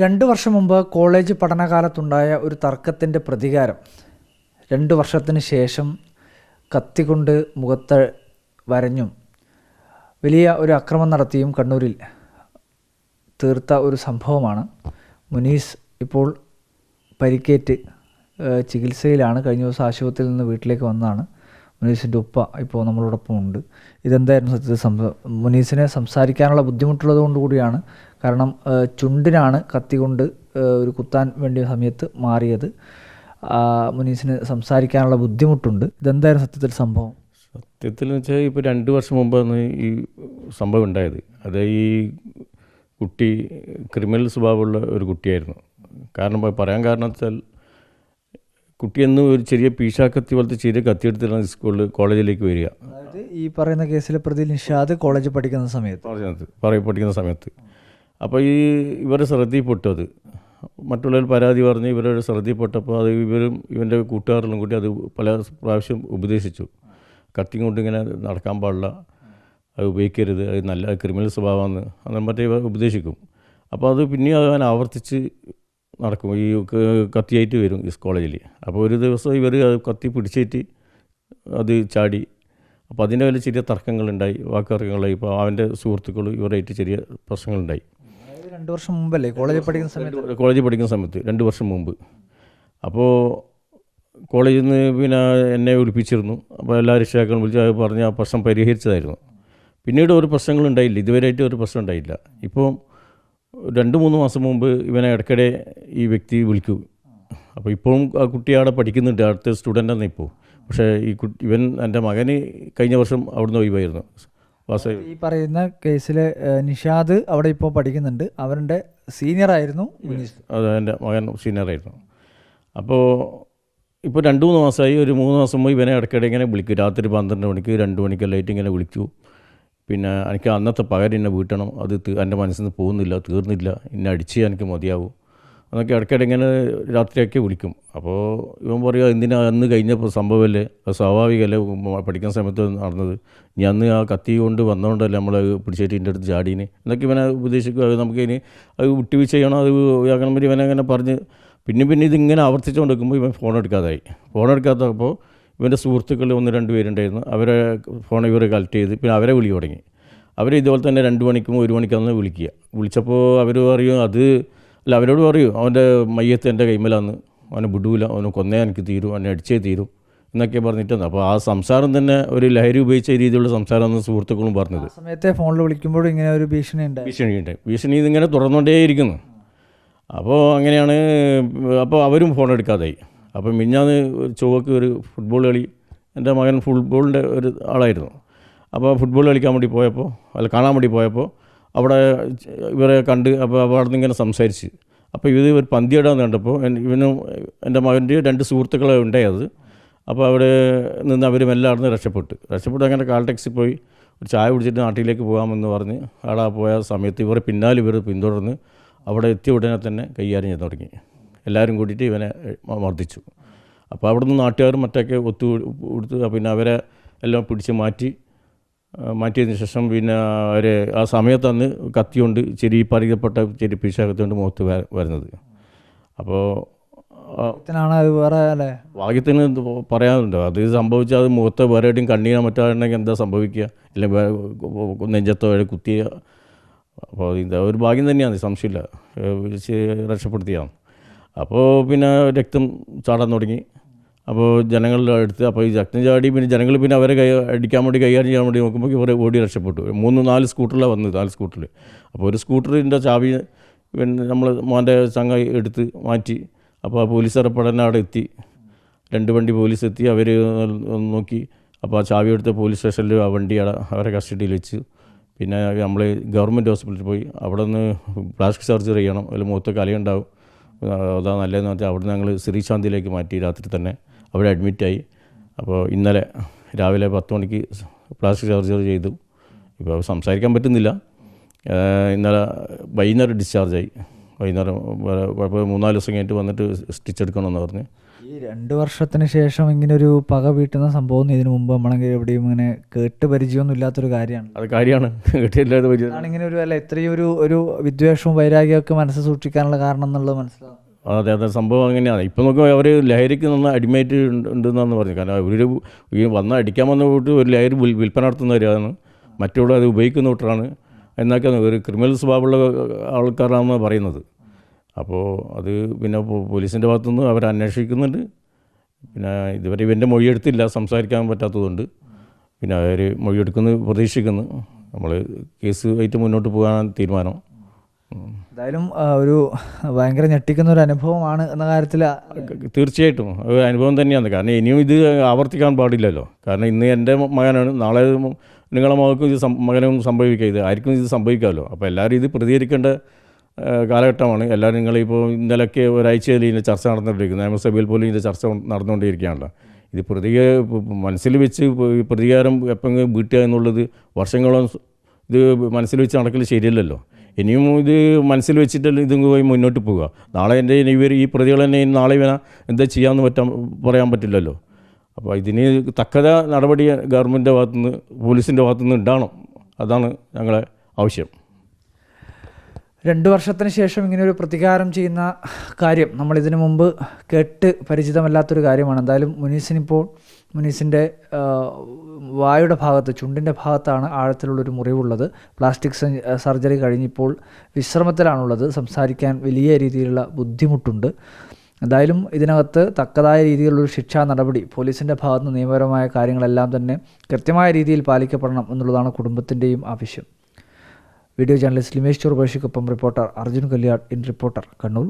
രണ്ട് വർഷം മുമ്പ് കോളേജ് പഠനകാലത്തുണ്ടായ ഒരു തർക്കത്തിന്റെ പ്രതികാരം. രണ്ട് വർഷത്തിന് ശേഷം കത്തികൊണ്ട് മുഖത്ത് വരഞ്ഞും വലിയ ഒരു അക്രമം നടത്തിയും കണ്ണൂരിൽ തീർത്ത ഒരു സംഭവമാണ്. മുനീസ് ഇപ്പോൾ പരിക്കേറ്റ് ചികിത്സയിലാണ്. കഴിഞ്ഞ ദിവസം ആശുപത്രിയിൽ നിന്ന് വീട്ടിലേക്ക് വന്നതാണ്. മുനീസിന്റെ ഉപ്പ ഇപ്പോൾ നമ്മളോടൊപ്പം ഉണ്ട് ഇതെന്തായിരുന്നു സത്യത്തിൽ സംഭവം? മുനീസിനെ സംസാരിക്കാനുള്ള ബുദ്ധിമുട്ടുള്ളത് കൊണ്ട് കൂടിയാണ് കാരണം ചുണ്ടിനാണ് കത്തി കൊണ്ട് ഒരു കുത്താൻ വേണ്ടിയ സമയത്ത് മാറിയത്. മുനീസിന് സംസാരിക്കാനുള്ള ബുദ്ധിമുട്ടുണ്ട്. ഇതെന്തായിരുന്നു സത്യത്തിൽ സംഭവം? സത്യത്തിൽ വെച്ചാൽ ഇപ്പോൾ രണ്ട് വർഷം മുമ്പാണ് ഈ സംഭവം ഉണ്ടായത്. അത് ഈ കുട്ടി ക്രിമിനൽ സ്വഭാവമുള്ള ഒരു കുട്ടിയായിരുന്നു. കാരണം പറയാൻ കാരണം വെച്ചാൽ കുട്ടി എന്ന് ഒരു ചെറിയ പീശാക്കത്തി പോലത്തെ ചെറിയ കത്തിയെടുത്തിട്ടാണ് സ്കൂളിൽ കോളേജിലേക്ക് വരിക. അതായത് ഈ പറയുന്ന കേസിലെ പ്രതി നിഷാദ് കോളേജ് പഠിക്കുന്ന സമയത്ത്. പറയുന്നത് പറയ പഠിക്കുന്ന സമയത്ത്. അപ്പോൾ ഈ ഇവരുടെ ശ്രദ്ധയിൽപ്പെട്ടത് മറ്റുള്ളവർ പരാതി പറഞ്ഞ് ഇവരുടെ ശ്രദ്ധയിൽപ്പെട്ടപ്പോൾ അത് ഇവരും ഇവന്റെ കൂട്ടുകാരെല്ലാം കൂടി അത് പല പ്രാവശ്യം ഉപദേശിച്ചു. കത്തി കൊണ്ട് ഇങ്ങനെ നടക്കാൻ പാടില്ല. അത് ഉപയോഗിക്കരുത്. അത് നല്ല ക്രിമിനൽ സ്വഭാവമാണ്. അങ്ങനെ മറ്റേ ഉപദേശിക്കും. അപ്പോൾ അത് പിന്നെയും അവൻ ആവർത്തിച്ച് നടക്കും. ഈ കത്തിയായിട്ട് വരും ഈ കോളേജിൽ അപ്പോൾ ഒരു ദിവസം ഇവർ കത്തി പിടിച്ചേറ്റ് അത് ചാടി. അപ്പോൾ അതിന്റെ വലിയ ചെറിയ തർക്കങ്ങളുണ്ടായി. വാക്കർക്കങ്ങളുണ്ടായി ഇപ്പോൾ അവന്റെ സുഹൃത്തുക്കൾ ഇവരായിട്ട് ചെറിയ പ്രശ്നങ്ങളുണ്ടായി. രണ്ട് വർഷം മുമ്പല്ലേ? കോളേജിൽ പഠിക്കുന്ന സമയത്ത്? കോളേജിൽ പഠിക്കുന്ന സമയത്ത് രണ്ട് വർഷം മുമ്പ്. അപ്പോൾ കോളേജിൽ നിന്ന് പിന്നെ എന്നെ വിളിപ്പിച്ചിരുന്നു. അപ്പോൾ എല്ലാ രക്ഷിതാക്കളും വിളിച്ച് പറഞ്ഞ് ആ പ്രശ്നം പരിഹരിച്ചതായിരുന്നു. പിന്നീട് ഒരു പ്രശ്നങ്ങളുണ്ടായില്ല ഇതുവരെയായിട്ട് ഒരു പ്രശ്നം ഉണ്ടായില്ല. ഇപ്പോൾ രണ്ട് മൂന്ന് മാസം മുമ്പ് ഇവനെ ഇടയ്ക്കിടെ ഈ വ്യക്തി വിളിക്കൂ. അപ്പോൾ ഇപ്പോഴും ആ കുട്ടി അവിടെ പഠിക്കുന്നുണ്ട്. അടുത്ത സ്റ്റുഡന്റാണ് ഇപ്പോൾ. പക്ഷേ ഈ കുട്ടി ഇവൻ എന്റെ മകന് കഴിഞ്ഞ വർഷം അവിടുന്ന് ഒഴിവായിരുന്നു. ഈ പറയുന്ന കേസിൽ നിഷാദ് അവിടെ ഇപ്പോൾ പഠിക്കുന്നുണ്ട്. അവരുടെ സീനിയർ ആയിരുന്നു അത് എന്റെ മകൻ സീനിയർ ആയിരുന്നു അപ്പോൾ ഇപ്പോൾ രണ്ട് മൂന്ന് മാസമായി ഒരു മൂന്ന് മാസം മുമ്പ് ഇവനെ ഇടയ്ക്കിടെ ഇങ്ങനെ വിളിക്കും. രാത്രി പന്ത്രണ്ട് മണിക്ക് രണ്ട് മണിക്ക് ലൈറ്റ് ഇങ്ങനെ വിളിച്ചു പിന്നെ എനിക്ക് അന്നത്തെ പകരം എന്നെ വീട്ടണം. അത് എന്റെ മനസ്സിൽ നിന്ന് പോകുന്നില്ല തീർന്നില്ല. എന്നെ അടിച്ച് എനിക്ക് മതിയാവും. എന്നൊക്കെ ഇടയ്ക്കിടെ ഇങ്ങനെ രാത്രിയൊക്കെ വിളിക്കും. അപ്പോൾ ഇവൻ പറയുക എന്തിനാ? അന്ന് കഴിഞ്ഞപ്പോൾ സംഭവമല്ലേ? അത് സ്വാഭാവികമല്ലേ? പഠിക്കുന്ന സമയത്ത് നടന്നത്. ഞാൻ അന്ന് ആ കത്തി കൊണ്ട് വന്നതുകൊണ്ടല്ലേ നമ്മൾ പിടിച്ചേറ്റ് എന്റെ അടുത്ത് ചാടീന്? എന്നൊക്കെ ഇവനെ ഉപദേശിക്കും. അത് നമുക്ക് ഇനി അത് വിട്ടുവീഴ്ച ചെയ്യണം അത് വ്യാകരണം വരെ ഇവനെ അങ്ങനെ പറഞ്ഞ് പിന്നെ പിന്നെ ഇതിങ്ങനെ ആവർത്തിച്ചുകൊണ്ട് നിൽക്കുമ്പോൾ ഇവൻ ഫോൺ എടുക്കാതായി. ഫോൺ എടുക്കാത്തപ്പോൾ ഇവന്റെ സുഹൃത്തുക്കൾ ഒന്ന് രണ്ട് പേരുണ്ടായിരുന്നു. അവരെ ഫോൺ ഇവർ കളക്ട് ചെയ്ത് പിന്നെ അവരെ വിളി തുടങ്ങി. അവർ ഇതുപോലെ തന്നെ രണ്ട് മണിക്കും ഒരു മണിക്കാന്ന് വിളിക്കുക. വിളിച്ചപ്പോൾ അവർ പറയും അത് അല്ല അവരോട് പറയൂ അവന്റെ മയ്യത്ത് എന്റെ കൈമലാന്ന്. അവനെ വിടൂല അവനെ കൊന്നേ എനിക്ക് തീരും അവനെ അടിച്ചേ തീരും എന്നൊക്കെ പറഞ്ഞിട്ടുണ്ട് അപ്പോൾ ആ സംസാരം തന്നെ ഒരു ലഹരി ഉപയോഗിച്ച രീതിയിലുള്ള സംസാരമാണ് സുഹൃത്തുക്കളും പറഞ്ഞത്. സമയത്തെ ഫോണിൽ വിളിക്കുമ്പോഴും ഇങ്ങനെ ഒരു ഭീഷണി ഉണ്ടായി. ഭീഷണിയുണ്ട് ഭീഷണി ഇതിങ്ങനെ തുറന്നുകൊണ്ടേയിരിക്കുന്നു അപ്പോൾ അങ്ങനെയാണ് അപ്പോൾ അവരും ഫോൺ എടുക്കാതായി. അപ്പം മിഞ്ഞാന്ന് ഒരു ചൊവ്വക്ക് ഒരു ഫുട്ബോൾ കളി എന്റെ മകൻ ഫുട്ബോളിന്റെ ഒരു ആളായിരുന്നു. അപ്പോൾ ഫുട്ബോൾ കളിക്കാൻ വേണ്ടി പോയപ്പോൾ അല്ല കാണാൻ വേണ്ടി പോയപ്പോൾ അവിടെ ഇവരെ കണ്ട് അപ്പോൾ അവിടെ നിന്ന് ഇങ്ങനെ സംസാരിച്ച്. അപ്പോൾ ഇത് ഒരു പന്തിയിടാൻ കണ്ടപ്പോൾ ഇവനും എന്റെ മകന്റെ രണ്ട് സുഹൃത്തുക്കളെ ഉണ്ടായത്. അപ്പോൾ അവിടെ നിന്ന് അവരും നിന്ന് രക്ഷപ്പെട്ടു. രക്ഷപ്പെട്ട് അങ്ങനെ ടാക്സി പോയി ഒരു ചായ കുടിച്ചിട്ട് നാട്ടിലേക്ക് പോകാമെന്ന് പറഞ്ഞ് അവിടെ പോയ സമയത്ത് ഇവർ പിന്നാലെ ഇവർ പിന്തുടർന്ന് അവിടെ എത്തിയ ഉടനെ തന്നെ കൈകാര്യം ചെയ്യാൻ തുടങ്ങി. എല്ലാവരും കൂട്ടിയിട്ട് ഇവനെ മർദ്ദിച്ചു. അപ്പോൾ അവിടെ നിന്ന് നാട്ടുകാരും മറ്റൊക്കെ ഒത്തു കൊടുത്ത് പിന്നെ അവരെ എല്ലാം പിടിച്ച് മാറ്റി മാറ്റിയതിന് ശേഷം പിന്നെ അവർ ആ സമയത്ത് അന്ന് കത്തിയുണ്ട് ചെരി പരിക്കപ്പെട്ട ചെരി പീശാകത്തുകൊണ്ട് മുഖത്ത് വരുന്നത്. അപ്പോൾ ഭാഗ്യത്തിന് പറയാനുണ്ടോ അത് സംഭവിച്ചാൽ അത് മുഖത്ത് വേറെ എവിടെയും കണ്ണീനോ മറ്റാണെങ്കിൽ എന്താ സംഭവിക്കുക? അല്ലെങ്കിൽ നെഞ്ചത്തോ കുത്തിയ അപ്പോൾ ഇത് ഒരു ഭാഗ്യം തന്നെയാണ് സംശയമില്ല. രക്ഷപ്പെടുത്തിയാണ് അപ്പോൾ പിന്നെ രക്തം ചാടാൻ തുടങ്ങി. അപ്പോൾ ജനങ്ങളുടെ അടുത്ത് അപ്പോൾ ഈ രക്തം ചാടി പിന്നെ ജനങ്ങൾ പിന്നെ അവരെ കൈ അടിക്കാൻ വേണ്ടി കൈകാര്യം ചെയ്യാൻ വേണ്ടി നോക്കുമ്പോൾ ഇവർ ഓടി രക്ഷപ്പെട്ടു. മൂന്ന് നാല് സ്കൂട്ടറിലാണ് വന്നത് നാല് സ്കൂട്ടറിൽ. അപ്പോൾ ഒരു സ്കൂട്ടറിന്റെ ചാവി പിന്നെ നമ്മൾ മോന്റെ ചങ്ങ എടുത്ത് മാറ്റി. അപ്പോൾ ആ പോലീസുകാരെ പഠനം അവിടെ എത്തി. രണ്ട് വണ്ടി പോലീസ് എത്തി. അവർ നോക്കി. അപ്പോൾ ആ ചാവി എടുത്ത പോലീസ് സ്റ്റേഷനിൽ ആ വണ്ടി അവരെ കസ്റ്റഡിയിൽ വെച്ച്. പിന്നെ നമ്മൾ ഗവൺമെന്റ് ഹോസ്പിറ്റലിൽ പോയി. അവിടെ നിന്ന് പ്ലാസ്റ്റിക് സർജറി ചെയ്യണം. അതിൽ മുഖത്ത് കലയുണ്ടാവും. അതാ നല്ലതെന്ന് വെച്ചാൽ അവിടെ നിന്ന് ഞങ്ങൾ ശ്രീശാന്തിയിലേക്ക് മാറ്റി രാത്രി തന്നെ. അവിടെ അഡ്മിറ്റായി അപ്പോൾ ഇന്നലെ രാവിലെ പത്ത് മണിക്ക് പ്ലാസ്റ്റിക് സർജറി ചെയ്തു. ഇപ്പോൾ സംസാരിക്കാൻ പറ്റുന്നില്ല. ഇന്നലെ വൈകുന്നേരം ഡിസ്ചാർജായി വൈകുന്നേരം വരെ കുഴപ്പം മൂന്നാൽ ദിവസം കഴിഞ്ഞിട്ട് വന്നിട്ട് സ്റ്റിച്ച് എടുക്കണമെന്ന് പറഞ്ഞ്. ഈ രണ്ട് വർഷത്തിന് ശേഷം ഇങ്ങനെ ഒരു പക വീട്ടുന്ന സംഭവം ഇതിനു മുമ്പ് നമ്മളെങ്കിൽ എവിടെയും ഇങ്ങനെ കേട്ട് പരിചയമൊന്നും ഇല്ലാത്തൊരു കാര്യമാണ്. അത് കാര്യമാണ്. കേട്ടില്ലാത്ത പരിചയം. ഇങ്ങനെ ഒരു അല്ല ഇത്രയും ഒരു ഒരു വിദ്വേഷവും വൈരാഗ്യമൊക്കെ മനസ്സ് സൂക്ഷിക്കാനുള്ള കാരണം എന്നുള്ളത് മനസ്സിലാവും അതെ അതെ സംഭവം അങ്ങനെയാണ്. ഇപ്പം നോക്കുമ്പോൾ അവർ ലഹരിക്ക് നിന്ന് അടിമേറ്റ് ഉണ്ടെന്നാണ് പറഞ്ഞു കാരണം ഒരു ഈ വന്ന അടിക്കാൻ വന്ന കൂട്ട് ഒരു ലഹരി വിൽ- വിൽപ്പന നടത്തുന്നവരാണ് മറ്റുള്ള അത് ഉപയോഗിക്കുന്ന കൂട്ടറാണ് എന്നൊക്കെ ഒരു ക്രിമിനൽ സ്വഭാവമുള്ള ആൾക്കാരാണെന്ന് പറയുന്നത്. അപ്പോൾ അത് പിന്നെ പോലീസിന്റെ ഭാഗത്തുനിന്ന് അവർ അന്വേഷിക്കുന്നുണ്ട്. പിന്നെ ഇതുവരെ ഇവന്റെ മൊഴിയെടുത്തില്ല സംസാരിക്കാൻ പറ്റാത്തതുകൊണ്ട്. പിന്നെ അവർ മൊഴിയെടുക്കുന്നു പ്രതീക്ഷിക്കുന്നു. നമ്മൾ കേസ് ആയിട്ട് മുന്നോട്ട് പോകാൻ തീരുമാനം. എന്തായാലും ഒരു ഭയങ്കര ഞെട്ടിക്കുന്ന ഒരു അനുഭവമാണ് എന്ന കാര്യത്തിൽ തീർച്ചയായിട്ടും. അനുഭവം തന്നെയാണ്. കാരണം ഇനിയും ഇത് ആവർത്തിക്കാൻ പാടില്ലല്ലോ. കാരണം ഇന്ന് എന്റെ മകനാണ് നാളെ നിങ്ങളെ മകൾക്കും ഇത് മകനും സംഭവിക്കുക ഇത് ആർക്കും ഇത് സംഭവിക്കാമല്ലോ. അപ്പോൾ എല്ലാവരും ഇത് പ്രതികരിക്കേണ്ട കാലഘട്ടമാണ്. എല്ലാവരും നിങ്ങളിപ്പോൾ ഇന്നലെയൊക്കെ ഒരാഴ്ചയിൽ ഇതിന്റെ ചർച്ച നടന്നുകൊണ്ടിരിക്കുന്നത്. നിയമസഭയിൽ പോലും ഇതിന്റെ ചർച്ച നടന്നുകൊണ്ടിരിക്കുകയാണല്ലോ. ഇത് പ്രതിക മനസ്സിൽ വെച്ച് പ്രതികാരം എപ്പോഴെങ്കിലും വീട്ടുക എന്നുള്ളത് വർഷങ്ങളോളം ഇത് മനസ്സിൽ വെച്ച് നടക്കൽ ശരിയല്ലല്ലോ. ഇനിയും ഇത് മനസ്സിൽ വെച്ചിട്ടല്ല ഇതും പോയി മുന്നോട്ട് പോവുക. നാളെ എന്റെ ഇവർ ഈ പ്രതികൾ തന്നെ നാളെ വേണം എന്താ ചെയ്യാമെന്ന് പറ്റാൻ പറയാൻ പറ്റില്ലല്ലോ. അപ്പോൾ ഇതിന് തക്കത നടപടി ഗവൺമെന്റിന്റെ ഭാഗത്തുനിന്ന് പോലീസിന്റെ ഭാഗത്തുനിന്ന് ഉണ്ടാവണം. അതാണ് ഞങ്ങളെ ആവശ്യം. രണ്ട് വർഷത്തിന് ശേഷം ഇങ്ങനെ ഒരു പ്രതികാരം ചെയ്യുന്ന കാര്യം നമ്മൾ ഇതിനു മുമ്പ് കേട്ട് പരിചിതമല്ലാത്തൊരു കാര്യമാണ്. എന്തായാലും മുനീസിനിപ്പോൾ മുനീസിന്റെ വായുടെ ഭാഗത്ത് ചുണ്ടിന്റെ ഭാഗത്താണ് ആഴത്തിലുള്ളൊരു മുറിവുള്ളത്. Plastic surgery കഴിഞ്ഞിപ്പോൾ വിശ്രമത്തിലാണുള്ളത്. സംസാരിക്കാൻ വലിയ രീതിയിലുള്ള ബുദ്ധിമുട്ടുണ്ട്. എന്തായാലും ഇതിനകത്ത് തക്കതായ രീതിയിലുള്ളൊരു ശിക്ഷാ നടപടി പോലീസിന്റെ ഭാഗത്ത് നിന്ന് നിയമപരമായ കാര്യങ്ങളെല്ലാം തന്നെ കൃത്യമായ രീതിയിൽ പാലിക്കപ്പെടണം എന്നുള്ളതാണ് കുടുംബത്തിന്റെയും ആവശ്യം. Video journalist Limesh ചുർബേഷിക്കൊപ്പം reporter Arjun Kalyad in reporter Kannur